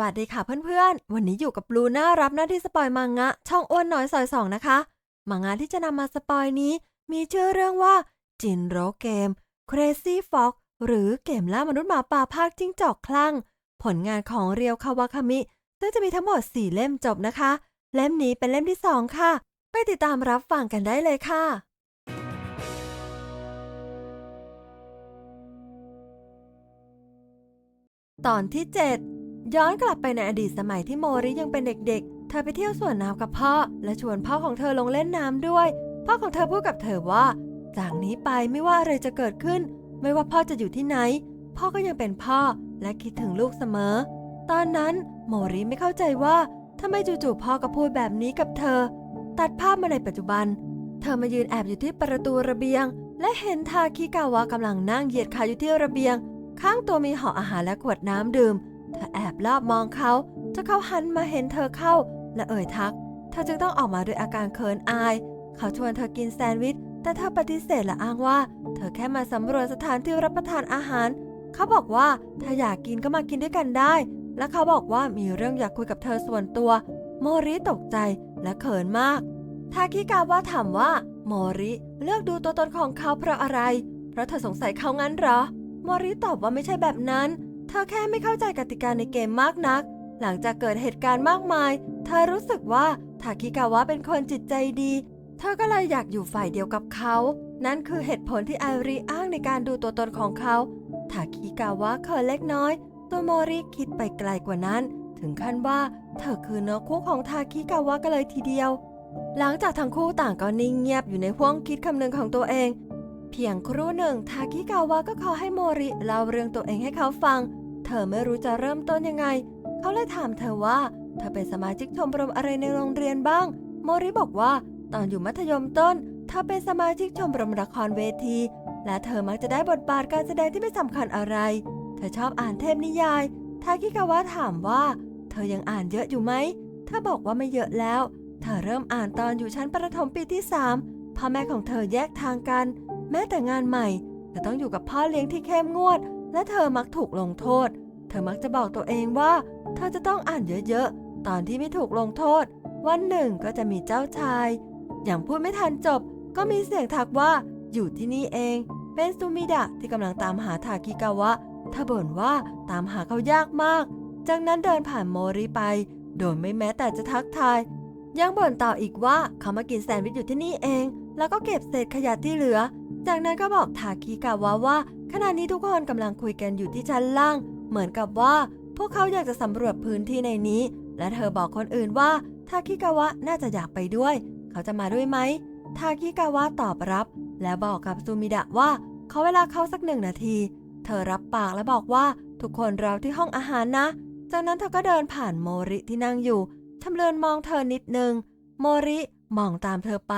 วัสดีค่ะเพื่อนๆ วันนี้อยู่กับบลูน่ารับหน้าที่สปอยมังงะ ช่องอ้วนน้อยซอยสองนะคะ มังงะที่จะนำมาสปอยนี้ มีชื่อเรื่องว่าจินโรเกม Crazy Fox หรือเกมล่ามนุษย์หมาป่าภาคจิ้งจอกคลั่ง ผลงานของเรียวคาวาคามิ ซึ่งจะมีทั้งหมด 4 เล่มจบนะคะ เล่มนี้เป็นเล่มที่ 2 ค่ะ ไปติดตามรับฟังกันได้เลยค่ะตอนที่ 7 ย้อนกลับไปในอดีตสมัยที่โมริยังเป็นเด็กๆ เธอไปเที่ยวสวนน้ำกับพ่อ และชวนพ่อของเธอลงเล่นน้ำด้วย พ่อของเธอพูดกับเธอว่า จากนี้ไปไม่ว่าอะไรจะเกิดขึ้น ไม่ว่าพ่อจะอยู่ที่ไหน พ่อก็ยังเป็นพ่อและคิดถึงลูกเสมอ ตอนนั้นโมริไม่เข้าใจว่าทำไมจู่ๆพ่อก็พูดแบบนี้กับเธอ ตัดภาพมาในปัจจุบัน เธอมายืนแอบอยู่ที่ประตูระเบียง และเห็นทาคิกาวะกำลังนั่งเหยียดขาอยู่ที่ระเบียง ข้างตัวมีห่ออาหารและขวดน้ำดื่ม เธอแอบลอบมองเขาจนเขาหันมาเห็นเธอเข้า และเอ่ยทัก เธอจึงต้องออกมาด้วยอาการเขินอาย เขาชวนเธอกินแซนด์วิช แต่เธอปฏิเสธและอ้างว่า เธอแค่มาสำรวจสถานที่รับประทานอาหาร เขาบอกว่าถ้าอยากกินก็มากินด้วยกันได้ และเขาบอกว่ามีเรื่องอยากคุยกับเธอส่วนตัว โมริตกใจและเขินมากทาคิกาวะถามว่า โมริเลือกดูตัวตนของเขาเพราะอะไร เพราะเธอสงสัยเขางั้นเหรอ โมริตอบว่าไม่ใช่แบบนั้น เธอแค่ไม่เข้าใจกติกาในเกมมากนัก หลังจากเกิดเหตุการณ์มากมาย เธอรู้สึกว่าทาคิกาวะเป็นคนจิตใจดี เธอก็เลยอยากอยู่ฝ่ายเดียวกับเขา นั่นคือเหตุผลที่ไอรีอ้างในการดูตัวตนของเขาทาคิกาวะเขินเล็กน้อย ตัวโมริคิดไปไกลกว่านั้น ถึงขั้นว่าเธอคือเนื้อคู่ของทาคิกาวะกันเลยทีเดียว หลังจากทั้งคู่ต่างก็นิ่งเงียบอยู่ในห้วงคิดคำนึงของตัวเอง เพียงครู่หนึ่งทาคิกาวะก็ขอให้โมริเล่าเรื่องตัวเองให้เขาฟัง เธอไม่รู้จะเริ่มต้นยังไง เขาเลยถามเธอว่า เธอเป็นสมาชิกชมรมอะไรในโรงเรียนบ้าง โมริบอกว่า ตอนอยู่มัธยมต้น เธอเป็นสมาชิกชมรมละครเวที และเธอมักจะได้บทบาทการแสดงที่ไม่สำคัญอะไร เธอชอบอ่านเทพนิยาย ทาคิกาวะถามว่า เธอยังอ่านเยอะอยู่ไหมเธอบอกว่าไม่เยอะแล้ว เธอเริ่มอ่านตอนอยู่ชั้นประถมปีที่สามพ่อแม่ของเธอแยกทางกัน แม้แต่งานใหม่เธอต้องอยู่กับพ่อเลี้ยงที่เข้มงวด และเธอมักถูกลงโทษ เธอมักจะบอกตัวเองว่า เธอจะต้องอ่านเยอะๆ ตอนที่ไม่ถูกลงโทษ วันหนึ่งก็จะมีเจ้าชาย อย่างพูดไม่ทันจบ ก็มีเสียงทักว่าอยู่ที่นี่เอง เป็นซูมิดะที่กำลังตามหาทากิกาวะเธอบ่นว่าตามหาเขายากมาก จากนั้นเดินผ่านโมริไป โดยไม่แม้แต่จะทักทาย ยังบ่นต่ออีกว่าเขามากินแซนด์วิชอยู่ที่นี่เอง แล้วก็เก็บเศษขยะที่เหลือ จากนั้นก็บอกทาคิกาวะว่า ขณะนี้ทุกคนกำลังคุยกันอยู่ที่ชั้นล่าง เหมือนกับว่า พวกเขาอยากจะสำรวจพื้นที่ในนี้ และเธอบอกคนอื่นว่าทาคิกาวะน่าจะอยากไปด้วย เขาจะมาด้วยไหมทาคิกาวะตอบรับ และบอกกับซูมิดะว่าเขาเวลาเข้าสักหนึ่งนาที เธอรับปากและบอกว่าทุกคนเรอที่ห้องอาหารนะ จากนั้นเธอก็เดินผ่านโมริที่นั่งอยู่ชำเลือนมองเธอนิดนึง โมริมองตามเธอไป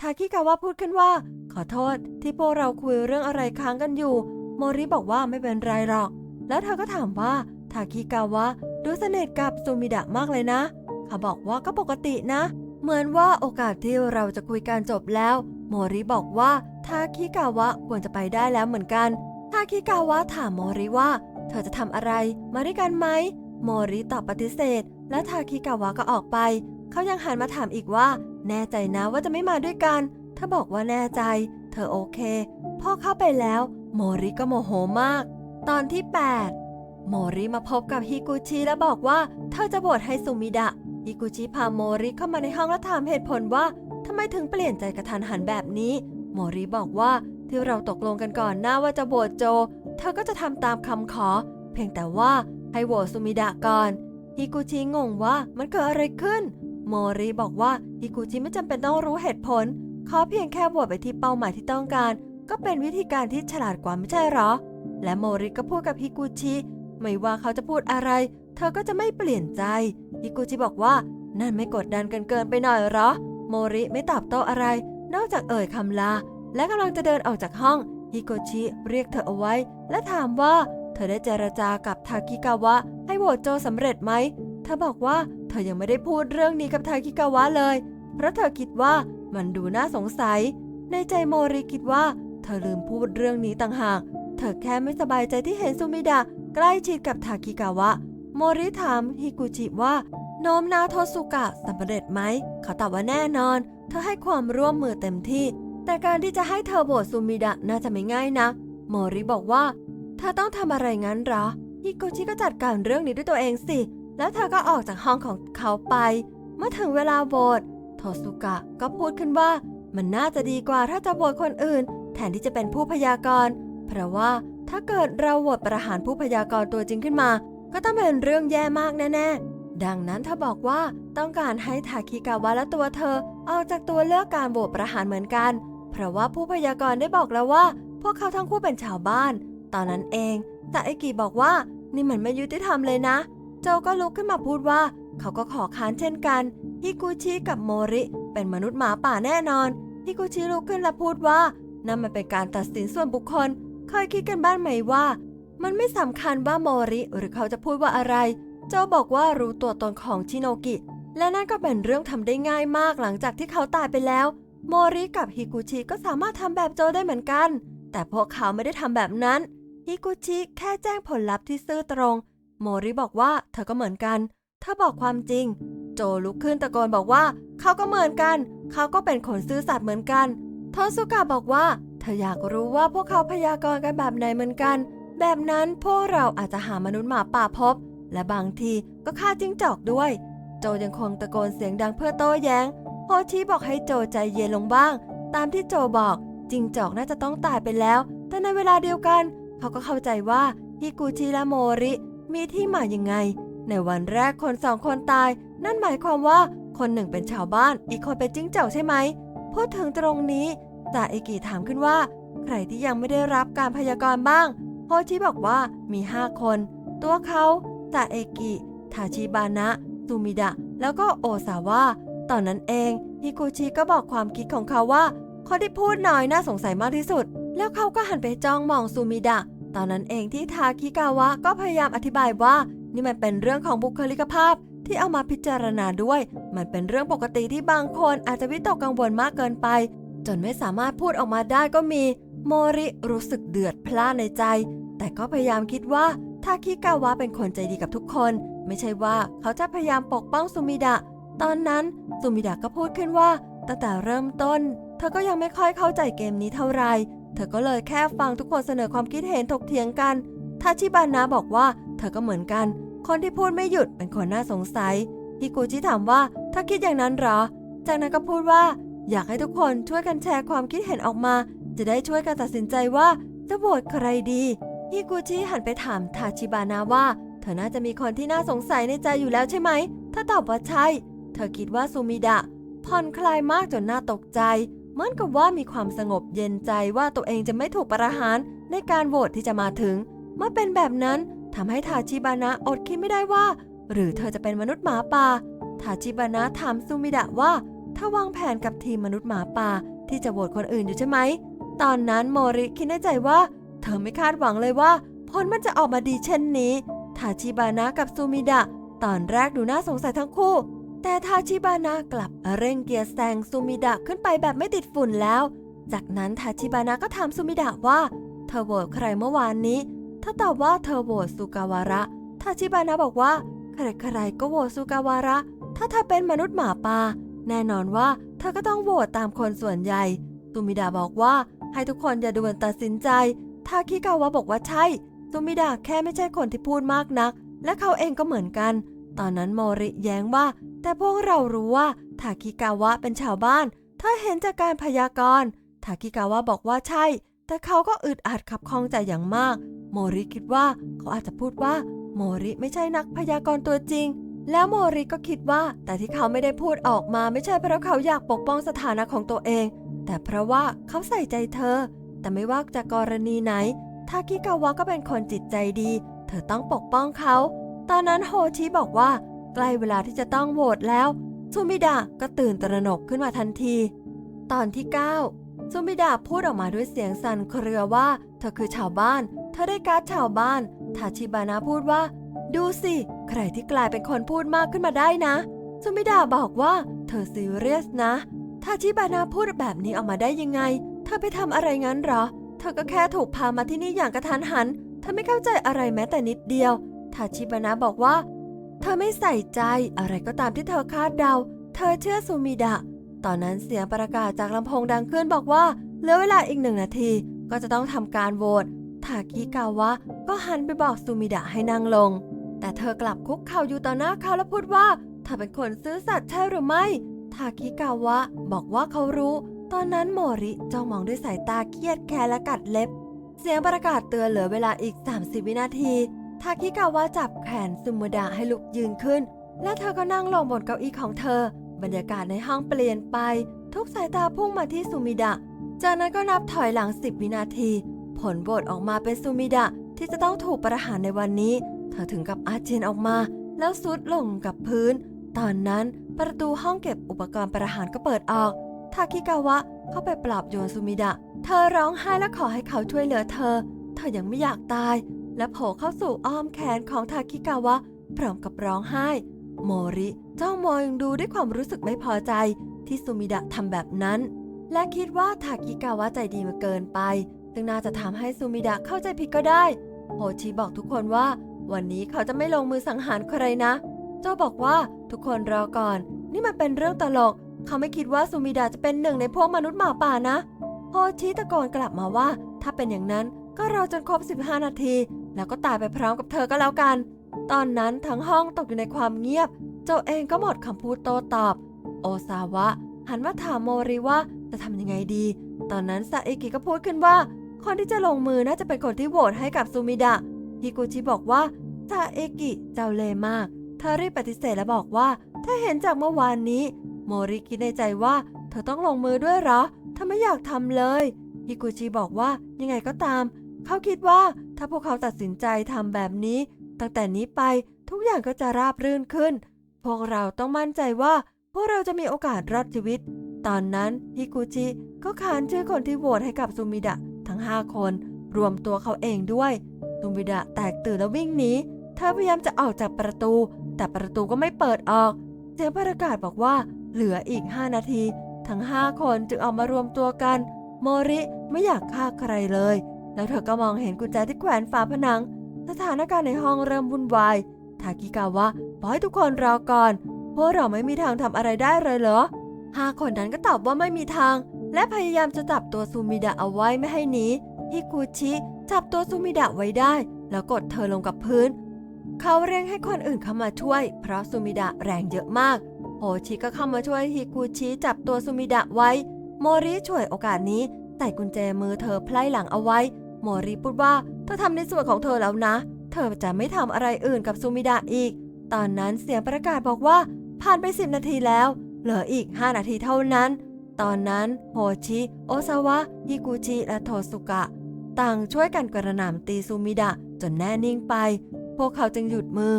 ทาคิกาวะพูดขึ้นว่า ขอโทษที่พวกเราคุยเรื่องอะไรค้างกันอยู่ โมริบอกว่าไม่เป็นไรหรอก แล้วเธอก็ถามว่าทาคิกาวะดูสนิทกับซูมิดะมากเลยนะเขาบอกว่าก็ปกตินะ เหมือนว่าโอกาสที่เราจะคุยกันจบแล้ว โมริบอกว่าทาคิกาวะควรจะไปได้แล้วเหมือนกันทาคิกาวะถามโมริว่า เธอจะทำอะไร มาด้วยกันไหมโมริตอบปฏิเสธ และทาคิกาวะก็ออกไป เขายังหันมาถามอีกว่า แน่ใจนะว่าจะไม่มาด้วยกันเธอบอกว่าแน่ใจ เธอโอเค พ่อเข้าไปแล้ว โมริก็โมโหมาก ตอนที่ 8 โมริมาพบกับฮิกุชิและบอกว่า เธอจะบวชให้สุมิดะ ฮิกุชิพาโมริเข้ามาในห้องและถามเหตุผลว่าทำไมถึงเปลี่ยนใจกระทันหันแบบนี้ โมริบอกว่าที่เราตกลงกันก่อนหน้าว่าจะบวชโจ เธอก็จะทำตามคำขอ เพียงแต่ว่าให้โหวตสุมิดะก่อนฮิกุชิงงว่ามันเกิดอะไรขึ้น โมริบอกว่าฮิกุชิไม่จำเป็นต้องรู้เหตุผลขอเพียงแค่โหวตไปที่เป้าหมายที่ต้องการ ก็เป็นวิธีการที่ฉลาดกว่าไม่ใช่หรอ และโมริก็พูดกับฮิกุชิไม่ว่าเขาจะพูดอะไร เธอก็จะไม่เปลี่ยนใจฮิกุชิบอกว่านั่นไม่กดดันกันเกินไปหน่อยหรอ โมริไม่ตอบโต้อะไร นอกจากเอ่ยคำลา และกำลังจะเดินออกจากห้องฮิโกชิเรียกเธอเอาไว้ และถามว่า เธอได้เจรจากับทากิกาวะ ให้โหวตโจสำเร็จไหม เธอบอกว่า เธอยังไม่ได้พูดเรื่องนี้กับทากิกาวะเลย เพราะเธอคิดว่ามันดูน่าสงสัย ในใจโมริคิดว่า เธอลืมพูดเรื่องนี้ต่างหาก เธอแค่ไม่สบายใจที่เห็นซูมิดะใกล้ชิดกับทากิกาวะ โมริถามฮิกุจิว่าโน้มน้าวโทสุกะสำเร็จไหม เขาตอบว่าแน่นอน เธอให้ความร่วมมือเต็มที่ แต่การที่จะให้เธอโหวตซูมิดะน่าจะไม่ง่ายนะ โมริบอกว่า เธอต้องทำอะไรงั้นหรอฮิกุชิก็จัดการเรื่องนี้ด้วยตัวเองสิ แล้วเธอก็ออกจากห้องของเขาไป เมื่อถึงเวลาโหวตโทสุกะก็พูดขึ้นว่ามันน่าจะดีกว่าถ้าจะโหวตคนอื่น แทนที่จะเป็นผู้พยากรณ์ เพราะว่าถ้าเกิดเราโหวตประหารผู้พยากรณ์ตัวจริงขึ้นมา ก็ต้องเป็นเรื่องแย่มากแน่ๆ ดังนั้นเธอบอกว่าต้องการให้ทาคิกาวะและตัวเธอออกจากตัวเลือกการโหวตประหารเหมือนกัน เพราะว่าผู้พยากรณ์ได้บอกแล้วว่า พวกเขาทั้งคู่เป็นชาวบ้าน ตอนนั้นเองแต่ไอกิบอกว่านี่มันไม่ยุติธรรมเลยนะ โจก็ลุกขึ้นมาพูดว่า เขาก็ขอค้านเช่นกันฮิกุชิกับโมริเป็นมนุษย์หมาป่าแน่นอนฮิกุชิลุกขึ้นและพูดว่านั่นมันเป็นการตัดสินส่วนบุคคล เคยคิดกันบ้างไหมว่า มันไม่สำคัญว่าโมริหรือเขาจะพูดว่าอะไร โจบอกว่ารู้ตัวตนของชิโนกิ และนั่นก็เป็นเรื่องทำได้ง่ายมากหลังจากที่เขาตายไปแล้ว โมริกับฮิกุชิก็สามารถทำแบบโจได้เหมือนกัน แต่พวกเขาไม่ได้ทำแบบนั้นฮิกุชิแค่แจ้งผลลัพธ์ที่ซื่อตรง โมริบอกว่าเธอก็เหมือนกันเธอบอกความจริง โจลุกขึ้นตะโกนบอกว่า เขาก็เหมือนกัน เขาก็เป็นคนซื่อสัตย์เหมือนกันโทสุกะบอกว่า เธออยากรู้ว่าพวกเขาพยากรณ์กันแบบไหนเหมือนกัน แบบนั้นพวกเราอาจจะหามนุษย์หมาป่าพบ และบางทีก็ฆ่าจิ้งจอกด้วย โจยังคงตะโกนเสียงดังเพื่อโต้แย้งโฮชิบอกให้โจใจเย็นลงบ้าง ตามที่โจบอกจิงจอกน่าจะต้องตายไปแล้ว แต่ในเวลาเดียวกัน เขาก็เข้าใจว่าฮิกุชิและโมริ มีที่มายังไง ในวันแรกคนสองคนตาย นั่นหมายความว่าคนหนึ่งเป็นชาวบ้าน อีกคนเป็นจิ้งจอกใช่ไหม พูดถึงตรงนี้ตาเอกิถามขึ้นว่า ใครที่ยังไม่ได้รับการพยากรณ์บ้างโฮชิบอกว่ามีห้าคน ตัวเขาตาเอกิทาชิบานะซูมิดะ แล้วก็โอซาวะตอนนั้นเองฮิกุชิก็บอกความคิดของเขาว่าคนที่พูดน้อยน่าสงสัยมากที่สุด แล้วเขาก็หันไปจ้องมองซูมิดะ ตอนนั้นเองที่ทาคิกาวะก็พยายามอธิบายว่า นี่มันเป็นเรื่องของบุคลิกภาพที่เอามาพิจารณาด้วย มันเป็นเรื่องปกติที่บางคนอาจจะวิตกกังวลมากเกินไป จนไม่สามารถพูดออกมาได้ก็มี โมริรู้สึกเดือดพล่านในใจ แต่ก็พยายามคิดว่าทาคิกาวะเป็นคนใจดีกับทุกคน ไม่ใช่ว่าเขาจะพยายามปกป้องซูมิดะ ตอนนั้นซูมิดะก็พูดขึ้นว่าตั้งแต่เริ่มต้น เธอก็ยังไม่ค่อยเข้าใจเกมนี้เท่าไหร่ เธอก็เลยแค่ฟังทุกคนเสนอความคิดเห็นถกเถียงกันทาชิบานะบอกว่า เธอก็เหมือนกัน คนที่พูดไม่หยุดเป็นคนน่าสงสัยฮิกุจิถามว่าถ้าคิดอย่างนั้นเหรอ จากนั้นก็พูดว่า อยากให้ทุกคนช่วยกันแชร์ความคิดเห็นออกมา จะได้ช่วยกันตัดสินใจว่าจะโหวตใครดีฮิกุจิหันไปถามทาชิบานะว่า เธอน่าจะมีคนที่น่าสงสัยในใจอยู่แล้วใช่ไหม ถ้าตอบว่าใช่ เธอคิดว่าซูมิดะผ่อนคลายมากจนน่าตกใจ มือนกับว่ามีความสงบเย็นใจว่าตัวเองจะไม่ถูกประหารในการโหวตที่จะมาถึง เมื่อเป็นแบบนั้นทำให้ทาชิบานะอดคิดไม่ได้ว่า หรือเธอจะเป็นมนุษย์หมาป่าทาชิบานะถามซูมิดะว่า ถ้าวางแผนกับทีมมนุษย์หมาป่าที่จะโหวตคนอื่นอยู่ใช่ไหม ตอนนั้นโมริคิดในใจว่า เธอไม่คาดหวังเลยว่าผลมันจะออกมาดีเช่นนี้ทาชิบานะกับซูมิดะ ตอนแรกดูน่าสงสัยทั้งคู่ แต่ทาชิบานะกลับเร่งเกียร์แซงซูมิดะขึ้นไปแบบไม่ติดฝุ่นแล้ว จากนั้นทาชิบานะก็ถามซูมิดะว่าเธอโหวตใครเมื่อวานนี้ ถ้าตอบว่าเธอโหวตสุกาวาระ ทาชิบานะบอกว่าใครๆก็โหวตสุกาวาระ ถ้าเธอเป็นมนุษย์หมาป่าแน่นอนว่าเธอก็ต้องโหวตตามคนส่วนใหญ่ซูมิดะบอกว่าให้ทุกคนอย่าด่วนตัดสินใจ ทาคิกาวะบอกว่าใช่ซูมิดะแค่ไม่ใช่คนที่พูดมากนัก และเขาเองก็เหมือนกัน ตอนนั้นโมริแย้งว่า แต่พวกเรารู้ว่าทาคิกาวะเป็นชาวบ้าน ถ้าเห็นจากการพยากรณ์ทาคิกาวะบอกว่าใช่ แต่เขาก็อึดอัดขับข้องใจอย่างมาก โมริคิดว่าเขาอาจจะพูดว่า โมริไม่ใช่นักพยากรณ์ตัวจริง แล้วโมริก็คิดว่า แต่ที่เขาไม่ได้พูดออกมาไม่ใช่เพราะเขาอยากปกป้องสถานะของตัวเอง แต่เพราะว่าเขาใส่ใจเธอ แต่ไม่ว่าจะกรณีไหนทาคิกาวะก็เป็นคนจิตใจดี เธอต้องปกป้องเขา ตอนนั้นโฮชิบอกว่า ใกล้เวลาที่จะต้องโหวตแล้วซูมิดะก็ตื่นตระหนกขึ้นมาทันที ตอนที่ 9ซูมิดะพูดออกมาด้วยเสียงสั่นเครือว่า เธอคือชาวบ้าน เธอได้การ์ดชาวบ้านทาชิบานะพูดว่า ดูสิ ใครที่กลายเป็นคนพูดมากขึ้นมาได้นะซูมิดะบอกว่า เธอซีเรียสนะทาชิบานะพูดแบบนี้ออกมาได้ยังไง เธอไปทำอะไรงั้นหรอ เธอก็แค่ถูกพามาที่นี่อย่างกระทันหันเธอไม่เข้าใจอะไรแม้แต่นิดเดียวทาชิบานะบอกว่า เธอไม่ใส่ใจอะไรก็ตามที่เธอคาดเดา เธอเชื่อซูมิดะ ตอนนั้นเสียงประกาศจากลำโพงดังขึ้นบอกว่าเหลือเวลาอีกหนึ่งนาทีก็จะต้องทำการโหวตทาคิกาวะก็หันไปบอกซูมิดะให้นั่งลง แต่เธอกลับคุกเข่าอยู่ต่อหน้าเขาและพูดว่าเธอเป็นคนซื่อสัตย์ใช่หรือไม่ ทาคิกาวะบอกว่าเขารู้ ตอนนั้นโมริจ้องมองด้วยสายตาเครียดแค้นและกัดเล็บ เสียงประกาศเตือนเหลือเวลาอีก 30 วินาที ทาคิกาวะจับแขนซูมุดะให้ลุกยืนขึ้น และเธอก็นั่งลงบนเก้าอี้ของเธอ บรรยากาศในห้องเปลี่ยนไป ทุกสายตาพุ่งมาที่ซูมิดะ จากนั้นก็นับถอยหลัง 10 วินาที ผลโหวตออกมาเป็นซูมิดะที่จะต้องถูกประหารในวันนี้ เธอถึงกับอาเจียนออกมา แล้วซุดลงกับพื้น ตอนนั้นประตูห้องเก็บอุปกรณ์ประหารก็เปิดออก ทาคิกาวะเข้าไปปลอบโยนซูมิดะ เธอร้องไห้และขอให้เขาช่วยเหลือเธอ เธอยังไม่อยากตาย และโผล่เข้าสู่อ้อมแขนของทาคิกาวะ พร้อมกับร้องไห้ โมริจ้องมองดูด้วยความรู้สึกไม่พอใจ ที่ซูมิดะทำแบบนั้น และคิดว่าทาคิกาวะใจดีมาเกินไป ซึ่งน่าจะทำให้ซูมิดะเข้าใจผิดก็ได้โฮชิบอกทุกคนว่า วันนี้เขาจะไม่ลงมือสังหารใครนะโจบอกว่าทุกคนรอก่อน นี่มันเป็นเรื่องตลก เขาไม่คิดว่าซูมิดะจะเป็นหนึ่งในพวกมนุษย์หมาป่านะโฮชิตะโกนกลับมาว่า ถ้าเป็นอย่างนั้นก็รอจนครบ 15 นาที แล้วก็ตายไปพร้อมกับเธอก็แล้วกัน ตอนนั้นทั้งห้องตกอยู่ในความเงียบ โจเองก็หมดคำพูดโต้ตอบ โอซาวะ หันมาถามโมริว่าจะทำยังไงดี ตอนนั้นซาเอกิก็พูดขึ้นว่า คนที่จะลงมือน่าจะเป็นคนที่โหวตให้กับซูมิดะฮิกุชิบอกว่าซาเอกิเจ้าเล่ห์มากเธอรีบปฏิเสธและบอกว่า ถ้าเห็นจากเมื่อวานนี้ โมริคิดในใจว่า เธอต้องลงมือด้วยเหรอเธอไม่อยากทำเลยฮิกุชิบอกว่ายังไงก็ตาม เขาคิดว่า ถ้าพวกเขาตัดสินใจทำแบบนี้ ตั้งแต่นี้ไปทุกอย่างก็จะราบรื่นขึ้น พวกเราต้องมั่นใจว่า พวกเราจะมีโอกาสรอดชีวิต ตอนนั้นฮิกุชิก็ขานชื่อคนที่โหวตให้กับซูมิดะทั้ง 5 คน รวมตัวเขาเองด้วยซูมิดะแตกตื่นแล้ววิ่งหนีเธอพยายามจะออกจากประตู แต่ประตูก็ไม่เปิดออกเสียงประกาศบอกว่าเหลืออีก 5 นาที ทั้ง 5 คนจึงออกมารวมตัวกัน โมริไม่อยากฆ่าใครเลย แล้วเธอก็มองเห็นกุญแจที่แขวนฝาผนัง สถานการณ์ในห้องเริ่มวุ่นวาย ทากิกาวะบอกให้ทุกคนรอก่อนพวกเราไม่มีทางทำอะไรได้เลยเหรอห้าคนนั้นก็ตอบว่าไม่มีทาง และพยายามจะจับตัวซูมิดะเอาไว้ไม่ให้หนีฮิกุชิจับตัวซูมิดะไว้ได้ แล้วกดเธอลงกับพื้น เขาเร่งให้คนอื่นเข้ามาช่วย เพราะซูมิดะแรงเยอะมาก โฮชิก็เข้ามาช่วยฮิกุชิจับตัวซูมิดะไว้ โมริช่วยโอกาสนี้ ใส่กุญแจมือเธอไพล่หลังเอาไว้โมริพูดว่าเธอทำในส่วนของเธอแล้วนะ เธอจะไม่ทำอะไรอื่นกับซูมิดะอีก ตอนนั้นเสียงประกาศบอกว่าผ่านไป 10 นาทีแล้ว เหลืออีก 5 นาทีเท่านั้น ตอนนั้นโฮชิ โอซาวะฮิกุชิ และโทสุกะ ต่างช่วยกันกระหน่ำตีซูมิดะจนแน่นิ่งไป พวกเขาจึงหยุดมือ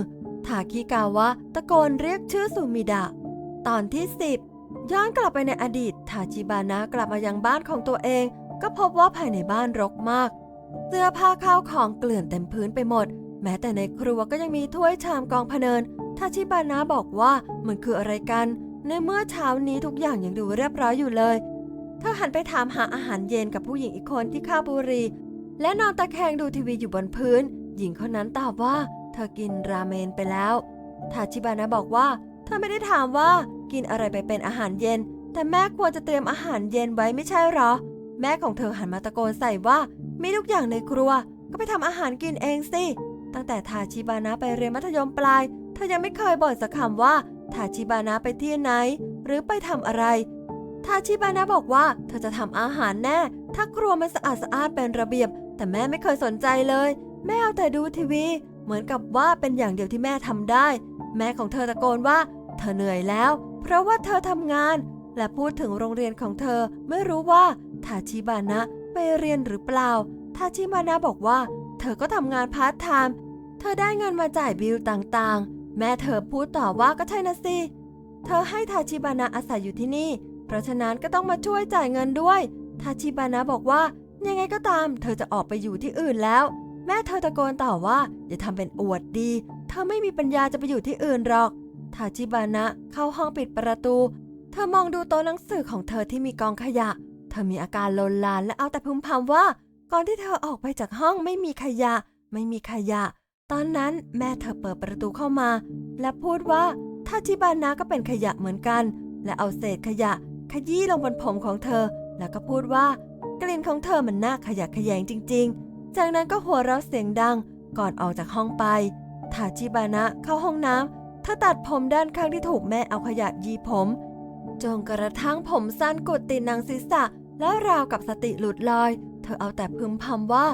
ทาคิกาวะตะโกนเรียกชื่อซูมิดะ ตอนที่ 10 ย้อนกลับไปในอดีตทาจิบานะกลับมายังบ้านของตัวเอง ก็พบว่าภายในบ้านรกมาก เสื้อผ้าข้าวของเกลื่อนเต็มพื้นไปหมด แม้แต่ในครัวก็ยังมีถ้วยชามกองพะเนินทาชิบานะบอกว่ามันคืออะไรกัน ในเมื่อเช้านี้ทุกอย่างยังดูเรียบร้อยอยู่เลยเธอหันไปถามหาอาหารเย็นกับผู้หญิงอีกคนที่ข้าบุรี และนอนตะแคงดูทีวีอยู่บนพื้น หญิงคนนั้นตอบว่า เธอกินราเมนไปแล้วทาชิบานะบอกว่า เธอไม่ได้ถามว่า กินอะไรไปเป็นอาหารเย็น แต่แม่ควรจะเตรียมอาหารเย็นไว้ไม่ใช่หรอ แม่ของเธอหันมาตะโกนใส่ว่า มีทุกอย่างในครัว ก็ไปทำอาหารกินเองสิ ตั้งแต่ทาชิบานะไปเรียนมัธยมปลาย เธอยังไม่เคยบ่นสักคำว่าทาชิบานะไปที่ไหน หรือไปทำอะไร ทาชิบานะบอกว่า เธอจะทำอาหารแน่ ถ้าครัวมันสะอาดสะอาดเป็นระเบียบ แต่แม่ไม่เคยสนใจเลย แม่เอาแต่ดูทีวี เหมือนกับว่าเป็นอย่างเดียวที่แม่ทำได้ แม่ของเธอตะโกนว่า เธอเหนื่อยแล้ว ราะว่าเธอทำงาน และพูดถึงโรงเรียนของเธอไม่รู้ว่าทาชิบานะไปเรียนหรือเปล่าทาชิบานะบอกว่า เธอก็ทำงานพาร์ทไทม์เธอได้เงินมาจ่ายบิลต่างๆ แม่เธอพูดต่อว่าก็ใช่นะสิ เธอให้ทาชิบานะอาศัยอยู่ที่นี่ เพราะฉะนั้นก็ต้องมาช่วยจ่ายเงินด้วยทาชิบานะบอกว่า ยังไงก็ตาม เธอจะออกไปอยู่ที่อื่นแล้ว แม่เธอตะโกนต่อว่า อย่าทำเป็นอวดดี เธอไม่มีปัญญาจะไปอยู่ที่อื่นหรอก ทาชิบานะเข้าห้องปิดประตู เธอมองดูโต๊ะหนังสือของเธอที่มีกองขยะ เธอมีอาการลนลานและเอาแต่พึมพำว่า ก่อนที่เธอออกไปจากห้องไม่มีขยะ ไม่มีขยะ ตอนนั้นแม่เธอเปิดประตูเข้ามา และพูดว่าทาชิบานะก็เป็นขยะเหมือนกัน และเอาเศษขยะ ขยี้ลงบนผมของเธอ แล้วก็พูดว่ากลิ่นของเธอมันน่าขยะแขยงจริง ๆ จากนั้นก็หัวเราะเสียงดังก่อนออกจากห้องไปทาชิบานะเข้าห้องน้ำ เธอตัดผมด้านข้างที่ถูกแม่เอาขยะยีผม จนกระทั่งผมสั้นกดติดหนังศีรษะ แล้วราวกับสติหลุดลอย เธอเอาแต่พึมพำว่า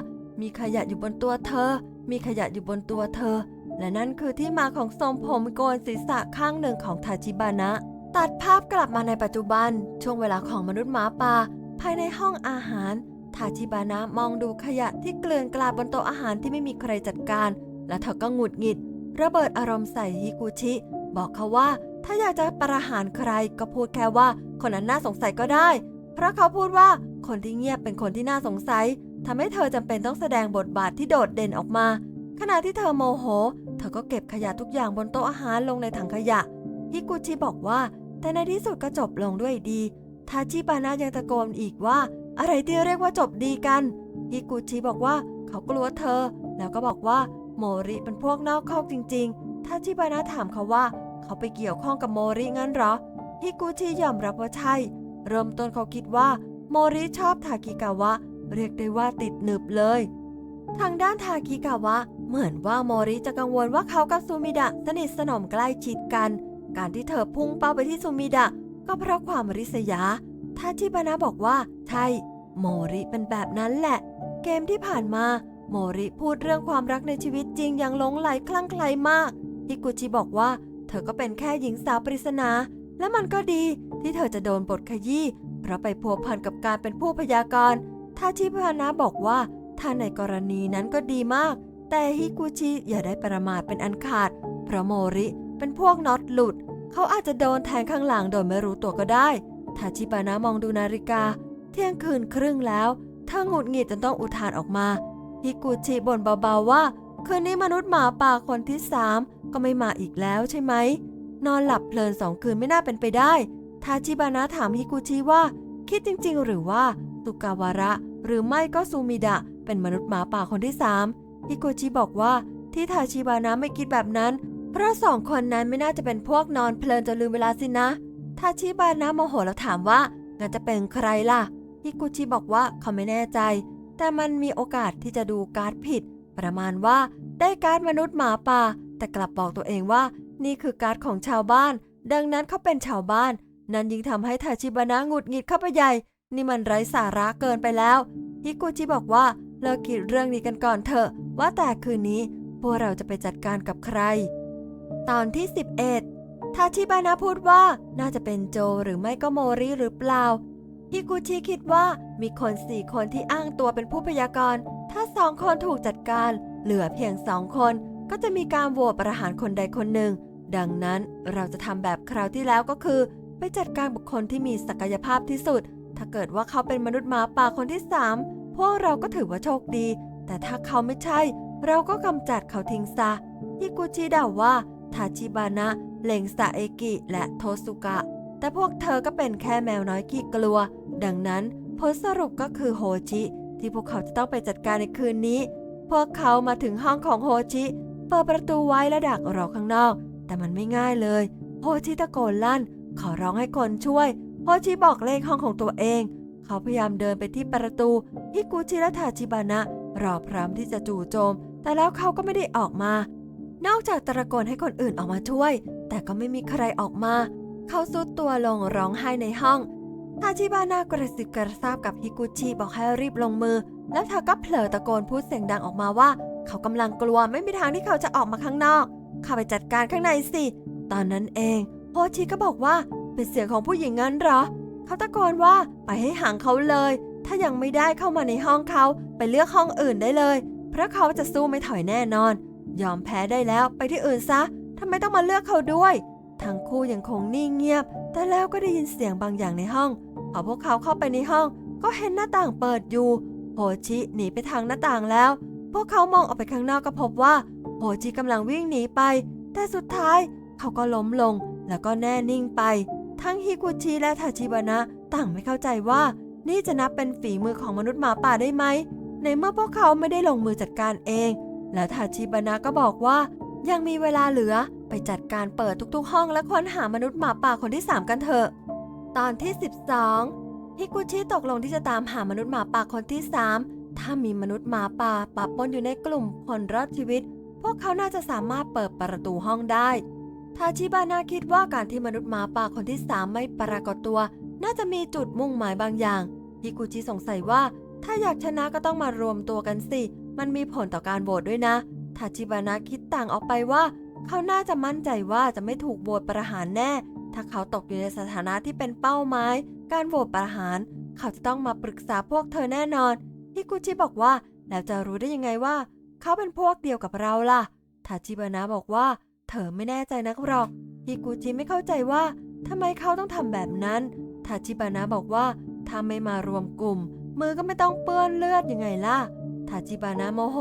มีขยะอยู่บนตัวเธอ มีขยะอยู่บนตัวเธอ และนั่นคือที่มาของทรงผมโกนศีรษะข้างหนึ่งของทาจิบานะ ตัดภาพกลับมาในปัจจุบัน ช่วงเวลาของมนุษย์หมาป่าภายในห้องอาหารทาจิบานะมองดูขยะที่เกลื่อนกลาดบนโต๊ะอาหารที่ไม่มีใครจัดการ และเธอก็หงุดหงิด ระเบิดอารมณ์ใส่ฮิกุชิ บอกเขาว่าถ้าอยากจะประหารใครก็พูดแค่ว่าคนนั้นน่าสงสัยก็ได้ เพราะเขาพูดว่าคนที่เงียบเป็นคนที่น่าสงสัยทำให้เธอจำเป็นต้องแสดงบทบาทที่โดดเด่นออกมา ขณะที่เธอโมโห เธอก็เก็บขยะทุกอย่างบนโต๊ะอาหารลงในถังขยะฮิกุชิบอกว่า แต่ในที่สุดก็จบลงด้วยดีทาชิบานะยังตะโกนอีกว่า อะไรที่เรียกว่าจบดีกันฮิกุชิบอกว่า เขากลัวเธอ แล้วก็บอกว่า โมริเป็นพวกนอกคอกจริงๆทาชิบานะถามเขาว่า เขาไปเกี่ยวข้องกับโมริงั้นเหรอฮิกุชิยอมรับว่าใช่ เริ่มต้นเขาคิดว่า โมริชอบทากิกาวะ เรียกได้ว่าติดหนึบเลย ทางด้านทากิกาวะ เหมือนว่าโมริจะกังวลว่าเขากับซูมิดะสนิทสนมใกล้ชิดกัน การที่เธอพุ่งเป้าไปที่ซูมิดะ ก็เพราะความริษยาทาชิบานะบอกว่า ใช่ โมริเป็นแบบนั้นแหละ เกมที่ผ่านมา โมริพูดเรื่องความรักในชีวิตจริงอย่างหลงไหลคลั่งไคล้มากฮิกุชิบอกว่า เธอก็เป็นแค่หญิงสาวปริศนา และมันก็ดีที่เธอจะโดนบทขยี้เพราะไปพัวพันกับการเป็นผู้พยากรณ์ทาชิพานะบอกว่า ถ้าในกรณีนั้นก็ดีมาก แต่ฮิกุชิอย่าได้ประมาทเป็นอันขาด เพราะโมริเป็นพวกน็อตหลุด เขาอาจจะโดนแทงข้างหลังโดยไม่รู้ตัวก็ได้ทาชิบานะมองดูนาฬิกา เที่ยงคืนครึ่งแล้วเธอหงุดหงิดจนต้องอุทานออกมา ฮิกุชิบ่นเบาๆว่า คืนนี้มนุษย์หมาป่าคนที่สามก็ไม่มาอีกแล้วใช่ไหม นอนหลับเพลินสองคืนไม่น่าเป็นไปได้ ทาชิบานะถามฮิกุชิว่า คิดจริง ๆ หรือว่าตุกาวาระ หรือไม่ก็ซูมิดะ เป็นมนุษย์หมาป่าคนที่สามฮิกุชิบอกว่าที่ทาชิบานะไม่คิดแบบนั้น เพราะสองคนนั้นไม่น่าจะเป็นพวกนอนเพลินจนลืมเวลาสินะ ทาชิบานะโมโหแล้วถามว่างั้นจะเป็นใครล่ะฮิกุชิบอกว่าเขาไม่แน่ใจ แต่มันมีโอกาสที่จะดูการ์ดผิด ประมาณว่าได้การ์ดมนุษย์หมาป่า แต่กลับบอกตัวเองว่า นี่คือการ์ดของชาวบ้าน ดังนั้นเขาเป็นชาวบ้าน นั้นยิ่งทำให้ทาชิบานะหงุดหงิดเข้าไปใหญ่ นี่มันไร้สาระเกินไปแล้วฮิกุจิบอกว่าเลิกคิดเรื่องนี้กันก่อนเถอะ ว่าแต่คืนนี้พวกเราจะไปจัดการกับใคร ตอนที่ 11ทาชิบานะพูดว่าน่าจะเป็นโจหรือไม่ก็โมริหรือเปล่า ฮิกุชิคิดว่ามีคนสี่คนที่อ้างตัวเป็นผู้พยากรณ์ ถ้าสองคนถูกจัดการ เหลือเพียงสองคน ก็จะมีการโหวตประหารคนใดคนหนึ่ง ดังนั้นเราจะทำแบบคราวที่แล้วก็คือ ไปจัดการบุคคลที่มีศักยภาพที่สุด ถ้าเกิดว่าเขาเป็นมนุษย์หมาป่าคนที่สามพวกเราก็ถือว่าโชคดี แต่ถ้าเขาไม่ใช่ เราก็กำจัดเขาทิ้งซะฮิกุชิเดาว่าทาชิบานะเลงซาเอกิ และโทสุกะ แต่พวกเธอก็เป็นแค่แมวน้อยขี้กลัว ดังนั้นผลสรุปก็คือโฮชิ ที่พวกเขาจะต้องไปจัดการในคืนนี้ พวกเขามาถึงห้องของโฮชิเปิดประตูไว้และดักรอข้างนอก แต่มันไม่ง่ายเลย โฮชิตะโกนลั่น ขอร้องให้คนช่วย โฮชิบอกเลขห้องของตัวเอง เขาพยายามเดินไปที่ประตูฮิกุชิและทาชิบานะ รอพร้อมที่จะจู่โจม แต่แล้วเขาก็ไม่ได้ออกมา นอกจากตะโกนให้คนอื่นออกมาช่วย แต่ก็ไม่มีใครออกมา เขาซุดตัวลงร้องไห้ในห้องทาชิบานากระซิบกระซาบกับฮิกุชิบอกให้รีบลงมือ แล้วเธอก็เผลอตะโกนพูดเสียงดังออกมาว่า เขากำลังกลัวไม่มีทางที่เขาจะออกมาข้างนอก เข้าไปจัดการข้างในสิ ตอนนั้นเองโฮชิก็บอกว่าเป็นเสียงของผู้หญิงงั้นเหรอ เขาตะโกนว่าไปให้ห่างเขาเลย ถ้ายังไม่ได้เข้ามาในห้องเขาไปเลือกห้องอื่นได้เลย เพราะเขาจะสู้ไม่ถอยแน่นอน ยอมแพ้ได้แล้วไปที่อื่นซะทำไมต้องมาเลือกเขาด้วย ทั้งคู่ยังคงนิ่งเงียบ แต่แล้วก็ได้ยินเสียงบางอย่างในห้อง พอพวกเขาเข้าไปในห้อง ก็เห็นหน้าต่างเปิดอยู่ โฮชิหนีไปทางหน้าต่างแล้ว พวกเขามองออกไปข้างนอกก็พบว่า โฮชิกำลังวิ่งหนีไป แต่สุดท้ายเขาก็ล้มลง แล้วก็แน่นิ่งไป ทั้งฮิกุชิและทาชิบานะ ต่างไม่เข้าใจว่า นี่จะนับเป็นฝีมือของมนุษย์หมาป่าได้ไหม ในเมื่อพวกเขาไม่ได้ลงมือจัดการเอง แล้วทาชิบานะก็บอกว่ายังมีเวลาเหลือ ไปจัดการเปิดทุกๆ ห้องและค้นหามนุษย์หมาป่าคนที่ 3 กันเถอะ ตอนที่ 12ฮิกุชิตกลงที่จะตามหามนุษย์หมาป่าคนที่ 3 ถ้ามีมนุษย์หมาป่าปะปนอยู่ในกลุ่มคนรอดชีวิต พวกเขาน่าจะสามารถเปิดประตูห้องได้ทาชิบานะคิดว่าการที่มนุษย์หมาป่าคนที่ 3 ไม่ปรากฏตัว น่าจะมีจุดมุ่งหมายบางอย่างฮิกุชิสงสัยว่า ถ้าอยากชนะก็ต้องมารวมตัวกันสิ มันมีผลต่อการโหวตด้วยนะทาชิบานะคิดต่างออกไปว่า เขาน่าจะมั่นใจว่าจะไม่ถูกโหวตประหารแน่ ถ้าเขาตกอยู่ในสถานะที่เป็นเป้าหมาย การโหวตประหาร เขาจะต้องมาปรึกษาพวกเธอแน่นอนฮิกุชิบอกว่าแล้วจะรู้ได้ยังไงว่า เขาเป็นพวกเดียวกับเราล่ะทาชิบานะบอกว่า เธอไม่แน่ใจนักหรอกฮิกุชิไม่เข้าใจว่าทำไมเขาต้องทำแบบนั้นทาชิบานะบอกว่าถ้าไม่มารวมกลุ่ม มือก็ไม่ต้องเปื้อนเลือดยังไงล่ะทาจิบานะโมโห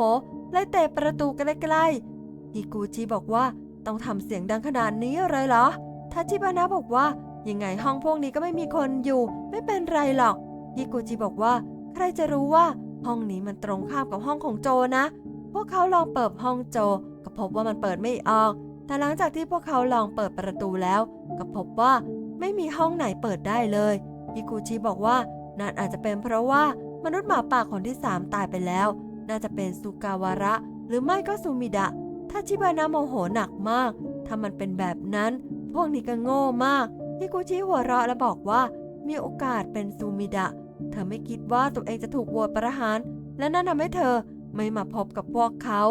เลยเตะประตูใกล้ๆ ฮิกูจิบอกว่าต้องทำเสียงดังขนาดนี้เลยเหรอทาจิบานะบอกว่ายังไงห้องพวกนี้ก็ไม่มีคนอยู่ ไม่เป็นไรหรอกฮิกูจิบอกว่า ใครจะรู้ว่าห้องนี้มันตรงข้ามกับห้องของโจนะ พวกเขาลองเปิดห้องโจ ก็พบว่ามันเปิดไม่ออก แต่หลังจากที่พวกเขาลองเปิดประตูแล้ว ก็พบว่าไม่มีห้องไหนเปิดได้เลยฮิกูจิบอกว่านั่นอาจจะเป็นเพราะว่ามนุษย์หมาป่าคนที่ 3 ตายไปแล้ว น่าจะเป็นสุกาวาระ หรือไม่ก็ซูมิดะ ถ้าชิบานะโมโหหนักมาก ถ้ามันเป็นแบบนั้น พวกนี้ก็โง่มากฮิกุชิหัวเราะและบอกว่า มีโอกาสเป็นซูมิดะ เธอไม่คิดว่าตัวเองจะถูกโหวตประหาร และนั่นทำให้เธอไม่มาพบกับพวกเขา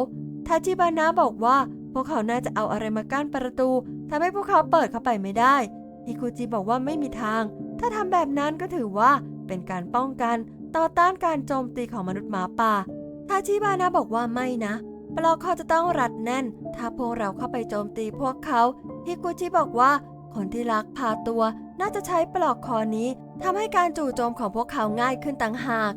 ทาชิบานะบอกว่า พวกเขาน่าจะเอาอะไรมากั้นประตูทำให้พวกเขาเปิดเข้าไปไม่ได้ฮิกุจิบอกว่าไม่มีทาง ถ้าทำแบบนั้นก็ถือว่าเป็นการป้องกันต่อต้านการโจมตีของมนุษย์หมาป่าทาชิบานะบอกว่าไม่นะ ปลอกคอจะต้องรัดแน่น ถ้าพวกเราเข้าไปโจมตีพวกเขาฮิกุชิบอกว่า คนที่ลักพาตัวน่าจะใช้ปลอกคอนี้ทำให้การจู่โจมของพวกเขาง่ายขึ้นต่างหาก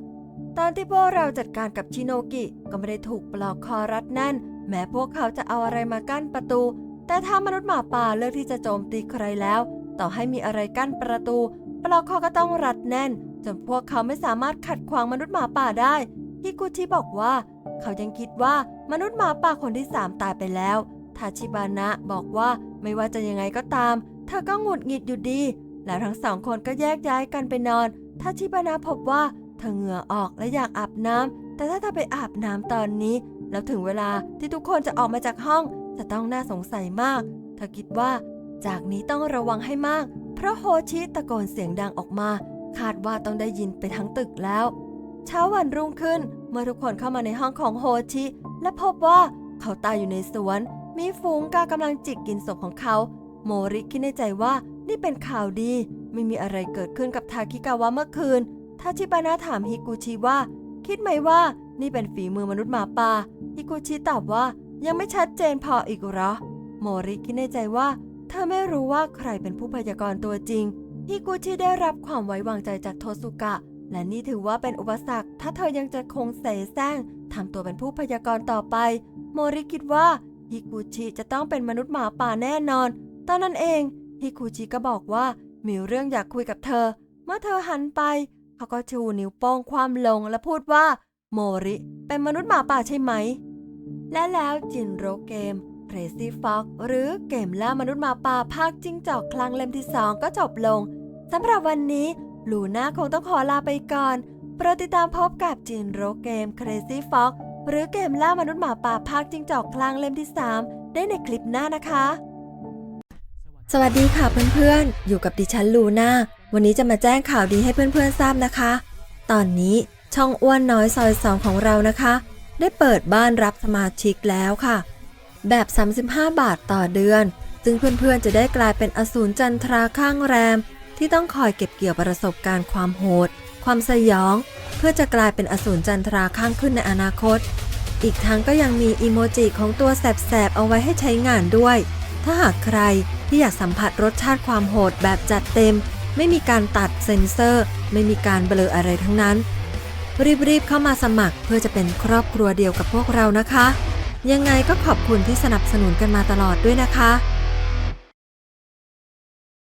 ตอนที่พวกเราจัดการกับชิโนกิก็ไม่ได้ถูกปลอกคอรัดแน่น แม้พวกเขาจะเอาอะไรมากั้นประตู แต่ถ้ามนุษย์หมาป่าเลือกที่จะโจมตีใครแล้ว ต่อให้มีอะไรกั้นประตู ปลอกคอก็ต้องรัดแน่น จนพวกเขาไม่สามารถขัดขวางมนุษย์หมาป่าได้ฮิกุชิบอกว่า เขายังคิดว่ามนุษย์หมาป่าคนที่สามตายไปแล้วทาชิบานะบอกว่าไม่ว่าจะยังไงก็ตาม เธอก็หงุดหงิดอยู่ดี แล้วทั้งสองคนก็แยกย้ายกันไปนอนทาชิบานะพบว่าเธอเหงื่อออกและอยากอาบน้ำแต่ถ้าเธอไปอาบน้ำตอนนี้ แล้วถึงเวลาที่ทุกคนจะออกมาจากห้อง จะต้องน่าสงสัยมาก เธอคิดว่า จากนี้ต้องระวังให้มาก เพราะโฮชิตะโกนเสียงดังออกมา คาดว่าต้องได้ยินไปทั้งตึกแล้ว เช้าวันรุ่งขึ้น เมื่อทุกคนเข้ามาในห้องของโฮชิ และพบว่าเขาตายอยู่ในสวน มีฝูงกากำลังจิกกินศพของเขา โมริคิดในใจว่านี่เป็นข่าวดี ไม่มีอะไรเกิดขึ้นกับทาคิกาวะเมื่อคืนทาชิบานะถามฮิกุชิว่า คิดไหมว่านี่เป็นฝีมือมนุษย์หมาป่าฮิกุชิตอบว่ายังไม่ชัดเจนพออีกหรอ โมริคิดในใจว่า เธอไม่รู้ว่าใครเป็นผู้พยากรณ์ตัวจริงฮิกุชิได้รับความไว้วางใจจากโทสุกะ และนี่ถือว่าเป็นอุปสรรค ถ้าเธอยังจะคงเสแสร้งทำตัวเป็นผู้พยากรณ์ต่อไป โมริคิดว่าฮิกุชิจะต้องเป็นมนุษย์หมาป่าแน่นอน ตอนนั้นเองฮิกุชิก็บอกว่ามีเรื่องอยากคุยกับเธอ เมื่อเธอหันไป เขาก็ชูนิ้วโป้งความลงและพูดว่า โมริ เป็นมนุษย์หมาป่าใช่ไหม และแล้วจินโรเกม Crazy Fox หรือเกมล่ามนุษย์หมาป่าภาคจิ้งจอกคลังเล่มที่2ก็จบลงสำหรับวันนี้ ลูน่าคงต้องขอลาไปก่อนโปรดติดตามพบกับจินโรเกม Crazy Fox หรือเกมล่ามนุษย์หมาป่าภาคจิงจอกคลังเล่มที่ 3 ได้ในคลิปหน้านะคะ สวัสดีค่ะเพื่อนๆ อยู่กับดิฉันลูน่า วันนี้จะมาแจ้งข่าวดีให้เพื่อนๆทราบนะคะ ตอนนี้ช่องอ้วนน้อยซอยสองของเรานะคะ ได้เปิดบ้านรับสมาชิกแล้วค่ะ แบบ 35 บาทต่อเดือน ซึ่งเพื่อนๆจะได้กลายเป็นอสูรจันทราข้างแรม ที่ต้องคอยเก็บเกี่ยวประสบการณ์ความโหด ความสยอง เพื่อจะกลายเป็นอสูรจันทราข้างขึ้นในอนาคต อีกทั้งก็ยังมีอีโมจิของตัวแสบๆ เอาไว้ให้ใช้งานด้วย ถ้าหากใครที่อยากสัมผัสรสชาติความโหดแบบจัดเต็ม ไม่มีการตัดเซ็นเซอร์ ไม่มีการเบลออะไรทั้งนั้น รีบๆเข้ามาสมัครเพื่อจะเป็นครอบครัวเดียวกับพวกเรานะคะ ยังไงก็ขอบคุณที่สนับสนุนกันมาตลอดด้วยนะคะ